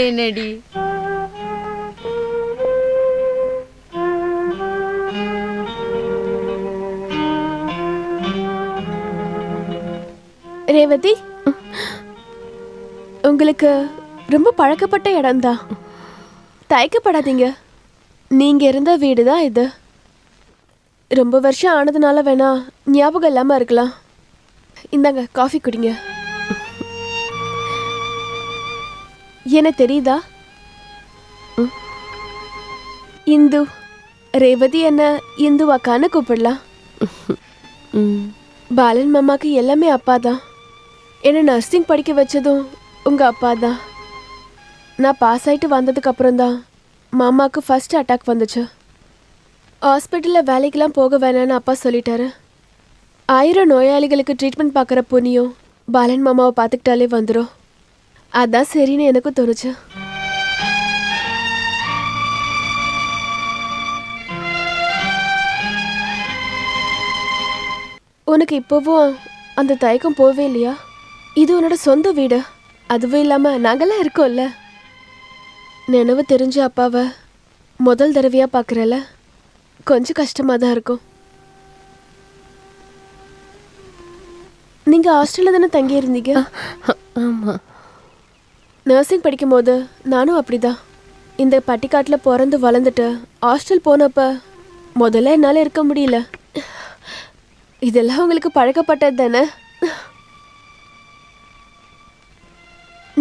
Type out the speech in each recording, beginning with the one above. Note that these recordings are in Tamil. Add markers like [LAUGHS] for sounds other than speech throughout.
என்னடி? ரேவதி உங்களுக்கு ரொம்ப பழக்கப்பட்ட இடம்தான் தயக்கப்படாதீங்க. நீங்க இருந்த வீடு தான் இது? ரொம்ப வருஷம் ஆனதுனால வேணா ஞாபகம் இல்லாம இருக்கலாம். இந்தாங்க காஃபி குடிங்க. என்ன தெரியுதா? ம். இந்து ரேவதி என்ன இந்து கூப்பிடலாம். ம். பாலன் மாமாக்கு எல்லாமே அப்பா தான் என்ன நர்சிங் படிக்க வச்சதும் உங்க அப்பா தான் நான் பாஸ் ஆயிட்டு வந்ததுக்கு அப்புறம் தான் மாமாக்கு ஃபர்ஸ்ட் அட்டாக் வந்துச்சு. ஹாஸ்பிட்டலில் வேலைக்கெல்லாம் போக வேணாம்னு அப்பா சொல்லிட்டாரு. ஆயிரம் நோயாளிகளுக்கு ட்ரீட்மெண்ட் பார்க்குற புண்ணியம் பாலன் மாமாவை பார்த்துக்கிட்டாலே வந்துடும் அதான் சரின்னு எனக்கும் தோணுச்சு. உனக்கு இப்போவும் அந்த தயக்கம் போவே இல்லையா? இது உன்னோட சொந்த வீடு. அதுவும் இல்லாம நாங்கெல்லாம் இருக்கோம்ல. நினைவு தெரிஞ்ச அப்பாவை முதல் தடவையா பார்க்குறல கொஞ்சம் கஷ்டமா தான் இருக்கும். நீங்க ஹாஸ்டல்ல தானே தங்கியிருந்தீங்க? ஆமாம் நர்சிங் படிக்கும்போது நானும் அப்படிதான். இந்த பட்டிக்காட்டில் பிறந்து வளர்ந்துட்டு ஹாஸ்டல் போனப்ப முதல்ல என்னால் இருக்க முடியல. இதெல்லாம் உங்களுக்கு பழக்கப்பட்டது தானே?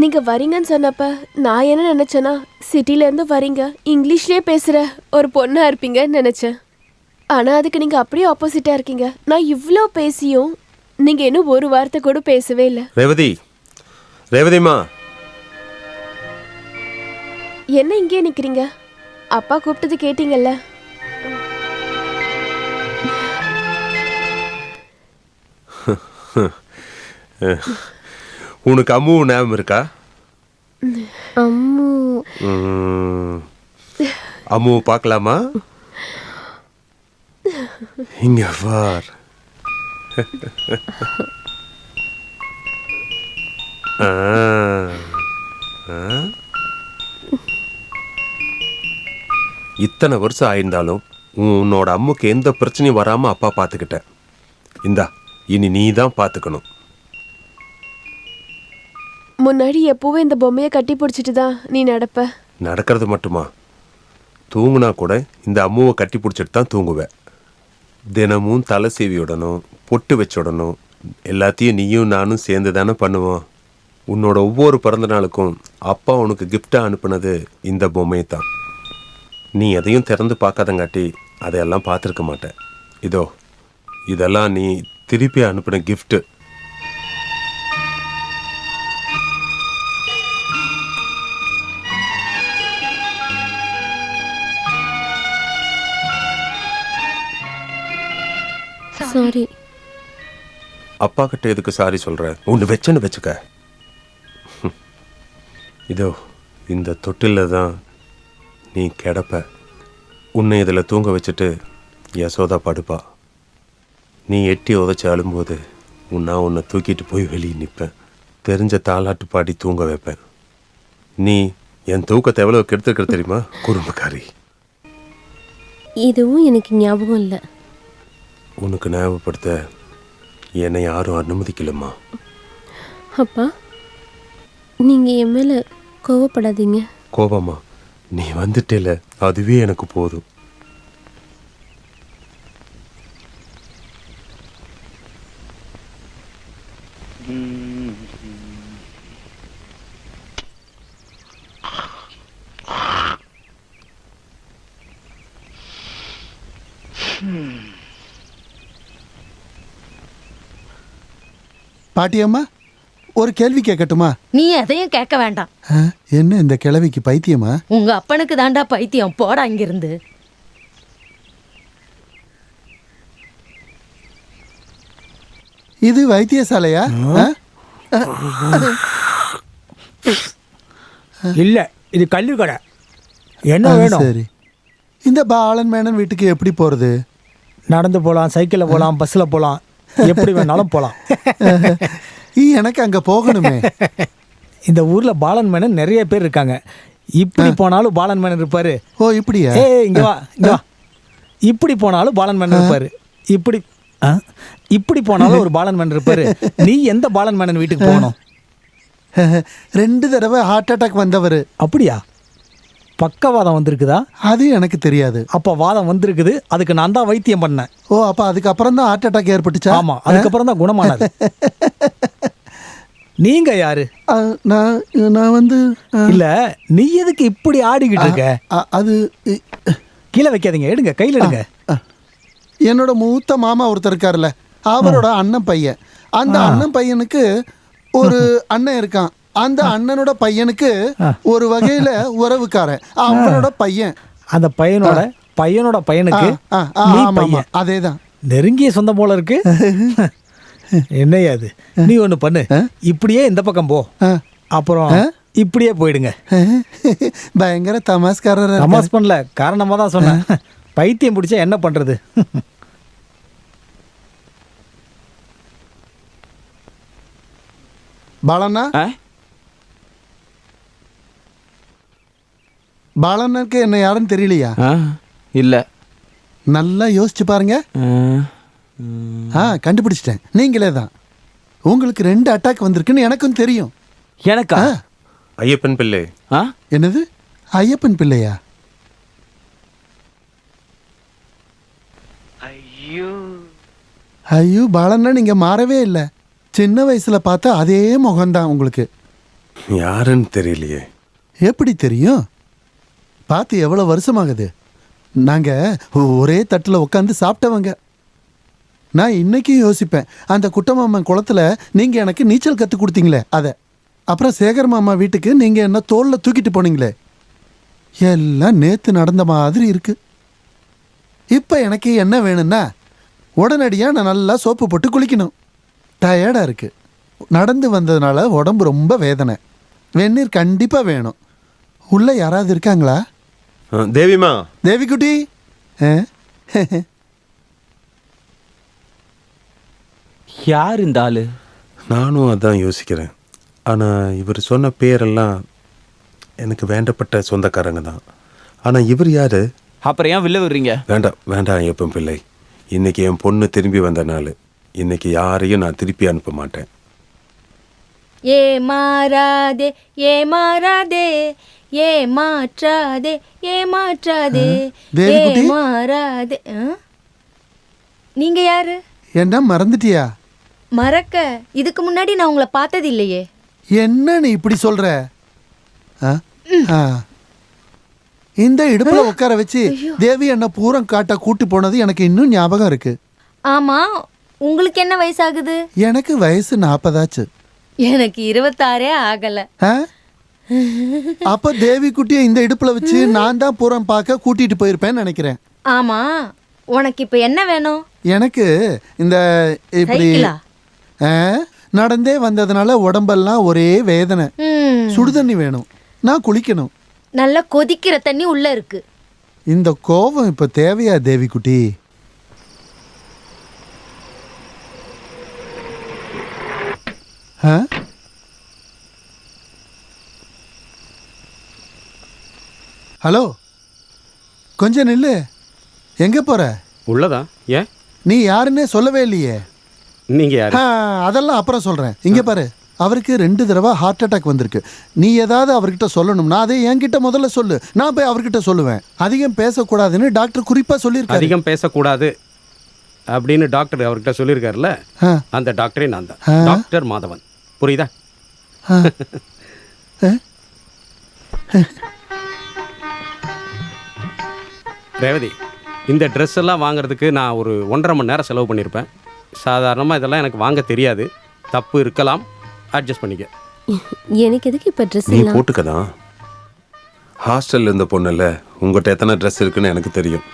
நீங்கள் வரீங்கன்னு சொன்னப்ப நான் என்ன நினச்சேன்னா சிட்டிலேருந்து வரீங்க இங்கிலீஷ்லேயே பேசுகிற ஒரு பொண்ணாக இருப்பீங்கன்னு நினச்சேன். ஆனால் அதுக்கு நீங்கள் அப்படியே ஆப்போசிட்டாக இருக்கீங்க. நான் இவ்வளோ பேசியும் நீங்கள் இன்னும் ஒரு வார்த்தை கூட பேசவே இல்லை. ரேவதி ரேவதிமா என்ன இங்கேயே நிக்கிறீங்க அப்பா கூப்பிட்டது கேட்டீங்கல்ல [LAUGHS] உனக்கு அம்மு ஞாபகம் இருக்கா அம்மு. அம்மு பார்க்கலாமா இங்க பார் ஆ. ஆ. இத்தனை வருஷம் ஆயிருந்தாலும் உன்னோட அம்முக்கு எந்த பிரச்சனையும் வராம அப்பா பார்த்துக்கிட்டேன் இந்தா இனி நீ தான் பார்த்துக்கணும் முன்னாடி எப்பவும் இந்த பொம்மையை கட்டி பிடிச்சிட்டு தான் நீ நடப்ப. நடக்கிறது மட்டுமா? தூங்குனா கூட இந்த அம்முவை கட்டி பிடிச்சிட்டு தான் தூங்குவேன். தினமும் தலை சீவி விடணும் பொட்டு வச்சு விடணும் எல்லாத்தையும் நீயும் நானும் சேர்ந்து தானே பண்ணுவோம். உன்னோட ஒவ்வொரு பிறந்த நாளுக்கும் அப்பா உனக்கு கிஃப்டாக அனுப்புனது இந்த பொம்மையை தான் நீ எதையும் திறந்து பார்க்காதங்காட்டி அதையெல்லாம் பார்த்துருக்க மாட்டேன். இதோ இதெல்லாம் நீ திருப்பி அனுப்பின கிஃப்ட்டு சாரி அப்பா கிட்ட எதுக்கு சாரி சொல்ற? ஒன்று வச்சேன்னு வச்சுக்க. [LAUGHS] இதோ இந்த தொட்டில தான் நீ கிடப்ப. உன்னை இதில் தூங்க வச்சுட்டு யசோதா படுப்பா. நீ எட்டி உதச்சி அழும்போது உன்னா உன்னை தூக்கிட்டு போய் வெளியே நிற்பேன். தெரிஞ்ச தாலாட்டு பாடி தூங்க வைப்பேன். நீ என் தூக்கத்தை எவ்வளோ கெடுத்துருக்கிற தெரியுமா? குறும்புக்காரி. இதுவும் எனக்கு ஞாபகம் இல்லை. உனக்கு ஞாபகப்படுத்த என்னை யாரும் அனுமதிக்கலம்மா. அப்பா நீங்கள் என் மேலே கோவப்படாதீங்க. கோபமா நீ வந்துட்டேல அதுவே எனக்கு போதும். பாட்டியம்மா? ஒரு கேள்வி கேட்கட்டுமா? நீ எதையும் கேட்க வேண்டாம். என்ன இந்த கிழவிக்கு பைத்தியமா? உங்க அப்பனுக்கு தாண்டா பைத்தியம். போடா இங்கிருந்து. இது வைத்தியசாலையா? இல்ல இது கல்லு கடை. என்ன வேணும்? சரி. இந்த பாலன் மேனன் வீட்டுக்கு எப்படி போறது? நடந்து போலாம் சைக்கிள்ல போலாம் பஸ்ல போலாம். எப்படி வேணாலும் போலாம். ஈ, [LAUGHS] எனக்கு அங்க போகணுமே. [LAUGHS] இந்த ஊர்ல பாலன் மேனன் நிறைய பேர் இருக்காங்க. இப்படி போனாலும் பாலன் மேனன் இருப்பாரு. ஓ இப்படியா? ஏய் இங்க வா இங்க வா. இப்படி போனாலும் பாலன் மேனன் இருப்பாரு. இப்படி? இப்படி போனாலும் ஒரு பாலன் மேனன் இருப்பாரு. [LAUGHS] நீ எந்த பாலன் மேனன் வீட்டுக்கு போகணும்? [LAUGHS] ரெண்டு தடவை ஹார்ட் அட்டாக் வந்தவர். அப்படியா? பக்கவாதம் வந்திருக்குதா? அது எனக்கு தெரியாது. அப்ப வாதம் வந்திருக்குது. அதுக்கு நான் தான் வைத்தியம் பண்ணேன். ஓ அப்ப அதுக்கப்புறம் தான் ஹார்ட் அட்டாக் ஏற்பட்டுச்சா? ஆமா அதுக்கப்புறம் தான் குணமானது. நீங்க யாரு? நான் நான் வந்து இல்ல நீ எதுக்கு இப்படி ஆடிக்கிட்டு இருக்க? அது கீழே வைக்காதீங்க எடுங்க கையில எடுங்க. என்னோட மூத்த மாமா ஒருத்தர் இருக்காருல்ல அவரோட அண்ணன் பையன். அந்த அண்ணன் பையனுக்கு ஒரு [LAUGHS] அண்ணன் இருக்கான். அந்த அண்ணனோட பையனுக்கு ஒரு வகையில [LAUGHS] உறவுக்காரன். அவனோட பையன். அந்த பையனோட பையனோட பையனுக்கு அதேதான். நெருங்கிய சொந்தம் போல இருக்கு. [LAUGHS] என்னையா அது? நீ ஒண்ணு பண்ணு. இப்படியே இந்த பக்கம் போ. அப்புறம் இப்படியே போயிடுங்க. பயங்கர தமாஸ்காரர் தமாஸ் பண்ணல. காரணமா தான் சொன்னேன். பைத்தியம் பிடிச்சா என்ன பண்றது? பாலண்ணா? ஆ? பாலண்ணனுக்கு என்ன யாருன்னு தெரியலையா? இல்ல. நல்லா யோசிச்சு பாருங்க. ஆ, கண்டுபிடிச்சிட்டேன். நீங்களே தான். உங்களுக்கு ரெண்டு அட்டாக் வந்திருக்குன்னு எனக்கும் தெரியும். எனக்கா? ஐயப்பன் பிள்ளை. ஆ? என்னது? ஐயப்பன் பிள்ளையா? ஐயோ. பாலண்ணா நீங்க மாறவே இல்லை. சின்ன வயசுல பார்த்தா அதே முகம்தான் உங்களுக்கு. யாருன்னு தெரியலையே. எப்படி தெரியும்? பார்த்து எவ்வளோ வருஷமாகுது? நாங்கள் ஒரே தட்டில் உட்காந்து சாப்பிட்டவங்க. நான் இன்னைக்கும் யோசிப்பேன். அந்த குட்டமாமன் குளத்துல நீங்கள் எனக்கு நீச்சல் கற்றுக் கொடுத்தீங்களே அதை. அப்புறம் சேகர் மாமா வீட்டுக்கு நீங்கள் என்ன தோளில் தூக்கிட்டு போனீங்களே. எல்லாம் நேற்று நடந்த மாதிரி இருக்கு. இப்போ எனக்கு என்ன வேணும்னா உடனடியாக நான் நல்லா சோப்பு போட்டு குளிக்கணும். டயர்டாக இருக்கு. நடந்து வந்ததுனால உடம்பு ரொம்ப வேதனை. வெந்நீர் கண்டிப்பாக வேணும். உள்ள யாராவது இருக்காங்களா? தேவிமா தேவிக்குட்டி. ஆ? [LAUGHS] யார் இந்த ஆளு? நானும் அதான் யோசிக்கிறேன். ஆனால் இவர் சொன்ன பேரெல்லாம் எனக்கு வேண்டப்பட்ட சொந்தக்காரங்க தான். ஆனால் இவர் யாரு? அப்புறம் ஏன் வில்ல விடுறீங்க? வேண்டாம் வேண்டாம் ஐயப்பன் பிள்ளை. இன்னைக்கு என் பொண்ணு திரும்பி வந்த நாள். இன்னைக்கு யாரையும் நான் திருப்பி அனுப்ப மாட்டேன். ஏ மாறாதே ஏ மாறாதே ஏ மாற்றாதே ஏ மாற்றாதே ஏ? மாறாதே ஆ? நீங்க யாரு? என்ன மறந்துட்டியா? மறக்க இதுக்கு முன்னாடி நான் உங்களை பார்த்தது இல்லையே. என்ன நீ இப்படி சொல்ற? ஆ? ஆ. இந்த இடுப்புல உட்கார வச்சு தேவி என்ன பூரம் காட்ட கூட்டி போனது எனக்கு இன்னும் ஞாபகம் இருக்கு. ஆமா உங்களுக்கு என்ன வயசாகுது? எனக்கு வயசு நாற்பதாச்சு எனக்கு இருபத்தாறே ஆகல. ஆ? அப்ப தேவி குட்டியை இந்த இடுப்புல வச்சு நான் தான் பூரம் பார்க்க கூட்டிட்டு போயிருப்பேன்னு நினைக்கிறேன். ஆமா உனக்கு இப்ப என்ன வேணும்? எனக்கு இந்த இப்படி சைக்கிளா? நடந்தே வந்ததுனால உடம்பெல்லாம் ஒரே வேதனை. ம். சுடுதண்ணி வேணும். நான் குளிக்கணும். நல்லா கொதிக்கிற தண்ணி உள்ள இருக்கு. இந்த கோபம் இப்ப தேவையா தேவி குட்டி ஆ? ஹலோ? கொஞ்சம் நில்லு. எங்க போற? உள்ளதா? ஏன்? நீ யாருன்னே சொல்லவே இல்லையே. நீங்க யாரு? ஆ, அதெல்லாம் அப்புறம் சொல்றேன். இங்க பாரு அவருக்கு ரெண்டு தடவை ஹார்ட் அட்டாக் வந்திருக்கு. நீ ஏதாவது அவர்கிட்ட சொல்லணும்னா அதை என்கிட்ட முதல்ல சொல்லு. நான் போய் அவர்கிட்ட சொல்லுவேன். அதிகம் பேசக்கூடாதுன்னு டாக்டர் குறிப்பா சொல்லியிருக்காரு. அதிகம் பேசக்கூடாது அப்படின்னு டாக்டர் அவர்கிட்ட சொல்லியிருக்காருல்ல? ஆ. அந்த டாக்டரே நான் தான். ஆ. டாக்டர் மாதவன். புரியுதா? ஆ. ஆ? [LAUGHS] ரேவதி இந்த ட்ரெஸ் எல்லாம் வாங்குறதுக்கு நான் ஒரு ஒன்றரை மணி நேரம் செலவு பண்ணியிருப்பேன். சாதாரணமாக இதெல்லாம் எனக்கு வாங்க தெரியாது. தப்பு இருக்கலாம். அட்ஜஸ்ட் பண்ணிக்க. எனக்கு எதுக்கு இப்போ ட்ரெஸ் நீ எல்லாம்? போட்டுக்கதான் ஹாஸ்டல்ல இருந்த பொண்ணுல உங்கள்கிட்ட எத்தனை ட்ரெஸ் இருக்குன்னு எனக்கு தெரியும்.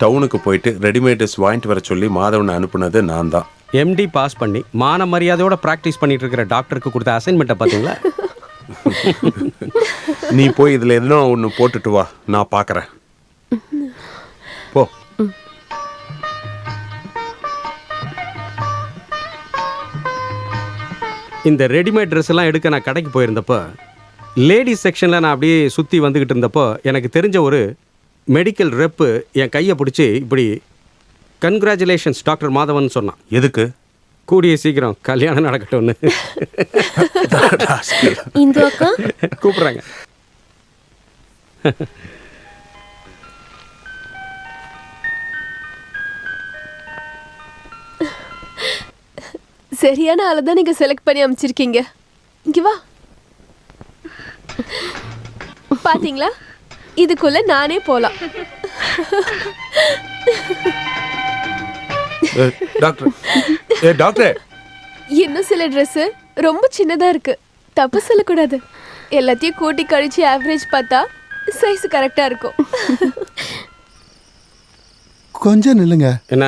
டவுனுக்கு போயிட்டு ரெடிமேட் ட்ரெஸ் வாங்கிட்டு வர சொல்லி மாதவனை அனுப்புனது நான் தான். எம்டி பாஸ் பண்ணி மான மரியாதையோட ப்ராக்டிஸ் பண்ணிட்டு இருக்கிற டாக்டருக்கு கொடுத்த அசைன்மெண்ட்டை பார்த்தீங்களா [LAUGHS] நீ போய் இதில் எதுனா ஒன்று போட்டுட்டு வா. நான் பார்க்குறேன் போ. இந்த ரெடிமேட் ட்ரெஸ் எல்லாம் எடுக்க நான் கடைக்கு போயிருந்தப்போ லேடிஸ் செக்ஷனில் நான் அப்படியே சுற்றி வந்துக்கிட்டு இருந்தப்போ எனக்கு தெரிஞ்ச ஒரு மெடிக்கல் ரெப்பு என் கையை பிடிச்சி இப்படி கங்க்ராச்சுலேஷன்ஸ் டாக்டர் மாதவன் சொன்னான். எதுக்கு? கூடிய சீக்கிரம் கல்யாணம் நடக்கட்டும்னு. [LAUGHS] இந்து அக்கா? கூப்பிட்றாங்க. சரியான ஆளை தான் நீங்க செலக்ட் பண்ணி அமைச்சிருக்கீங்க. இங்க வா. பாத்தீங்களா? இதுக்குள்ள நானே போலாம். ஏ, டாக்டர். ஏ டாக்டர். இன்னும் சில Dress ரொம்ப சின்னதா இருக்கு. தப்பு சொல்லக்கூடாது. எல்லாத்தையும் கூட்டி கழிச்சு ஆவரேஜ் பார்த்தா சைஸ் கரெக்டா இருக்கும். கொஞ்சம் நில்லுங்க. என்ன?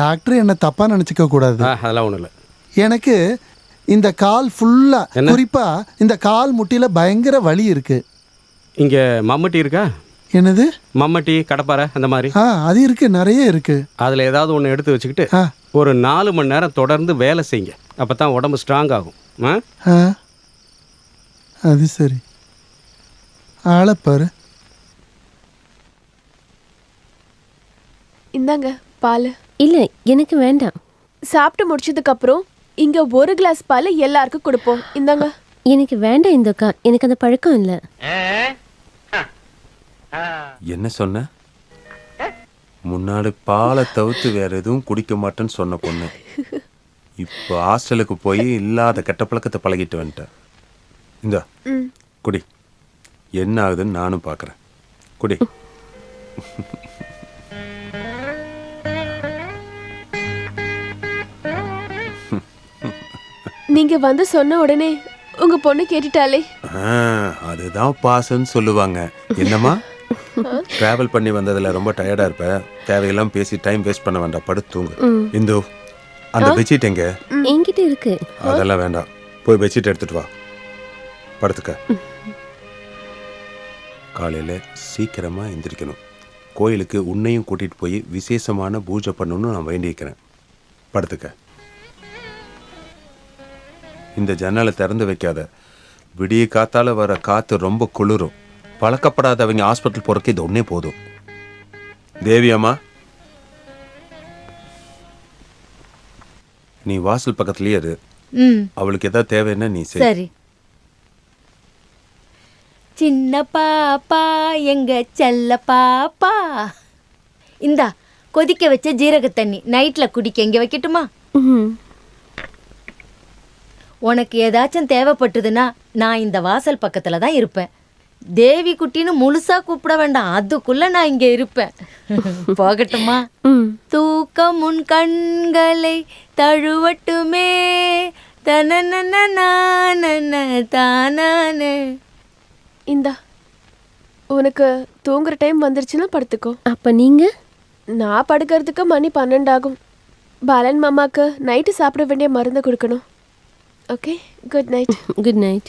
டாக்டர் என்ன தப்பா நினைச்சுக்க கூடாது. ஆ அதெல்லாம் ஒன்றும் இல்லை. எனக்கு இந்த கால் ஃபுல்லா என்ன? குறிப்பா இந்த கால் முட்டியில பயங்கர வலி இருக்கு. இங்கே மம்மட்டி இருக்கா? என்னது? மம்மட்டி கடப்பாரை அந்த மாதிரி. ஆ அது இருக்கு நிறைய இருக்கு. அதில் ஏதாவது ஒன்று எடுத்து வச்சுக்கிட்டு ஆ. ஒரு நாலு மணி நேரம் தொடர்ந்து வேலை செய்யுங்க. அப்போ தான் உடம்பு ஸ்ட்ராங் ஆகும். ஆ? ஆ. அது சரி. ஆளப்பாரு இந்தாங்க பால். இல்ல எனக்கு வேண்டாம். சாப்பிட்டு முடிச்சதுக்கு அப்புறம் இங்க ஒரு கிளாஸ் பால் எல்லாருக்கும் கொடுப்போம். இந்தாங்க. எனக்கு வேண்டாம் இந்து அக்கா. எனக்கு அந்த பழக்கம் இல்ல. என்ன சொன்ன? முன்னாடி பாலை தவிர்த்து வேற எதுவும் குடிக்க மாட்டேன்னு சொன்ன பொண்ணு. இப்போ ஹாஸ்டலுக்கு போய் இல்லாத கெட்ட பழக்கத்தை பழகிட்டு வந்துட்டேன் இந்த குடி. என்ன ஆகுதுன்னு நானும் பார்க்குறேன் குடி. நீங்க வந்து சொன்ன உடனே உங்க பொண்ணு கேட்டுட்டாலே அதுதான் பாசன்னு சொல்லுவாங்க. என்னம்மா? டிராவல் பண்ணி வந்ததுல ரொம்ப டயர்டா இருப்ப. தேவையெல்லாம் பேசி டைம் வேஸ்ட் பண்ண வேண்டாம். படுத்து தூங்கு. இந்து அந்த பெட்ஷீட் எங்க? என்கிட்ட இருக்கு. அதெல்லாம் வேண்டாம். போய் பெட்ஷீட் எடுத்துட்டு வா. படுத்துக்க. காலையில சீக்கிரமா எந்திரிக்கணும். கோயிலுக்கு உன்னையும் கூட்டிட்டு போய் விசேஷமான பூஜை பண்ணணும்னு நான் வேண்டியிருக்கிறேன். படுத்துக்க. இந்த ஜன்னலை திறந்து வைக்காத. விடிய காத்தால வர காத்து ரொம்ப குளிரும். பழக்கப்படாதவங்க ஹாஸ்பிட்டல் போறதுக்கு இது ஒன்னே போதும். தேவி அம்மா. நீ வாசல் பக்கத்துலயே இரு. ம். அவளுக்கு ஏதாவது தேவைன்னா நீ செய். சரி. சின்ன பாப்பா எங்க செல்ல பாப்பா. இந்தா கொதிக்க வச்ச ஜீரக தண்ணி நைட்ல குடிக்க இங்க வைக்கட்டுமா? ம். உனக்கு ஏதாச்சும் தேவைப்பட்டதுன்னா நான் இந்த வாசல் பக்கத்துல தான் இருப்பேன். தேவி குட்டின்னு முழுசா கூப்பிட வேண்டாம். அதுக்குள்ள நான் இங்க இருப்பேன். [LAUGHS] போகட்டுமா? தூக்கம் உன் கண்களை தழுவட்டுமே. தானானே. இந்தா உனக்கு தூங்குற டைம் வந்துருச்சுன்னா படுத்துக்கோ. அப்ப நீங்க? நான் படுக்கிறதுக்கு மணி பன்னெண்டாகும். பாலன் மாமாக்கு நைட்டு சாப்பிட வேண்டிய மருந்து கொடுக்கணும். Okay good night good night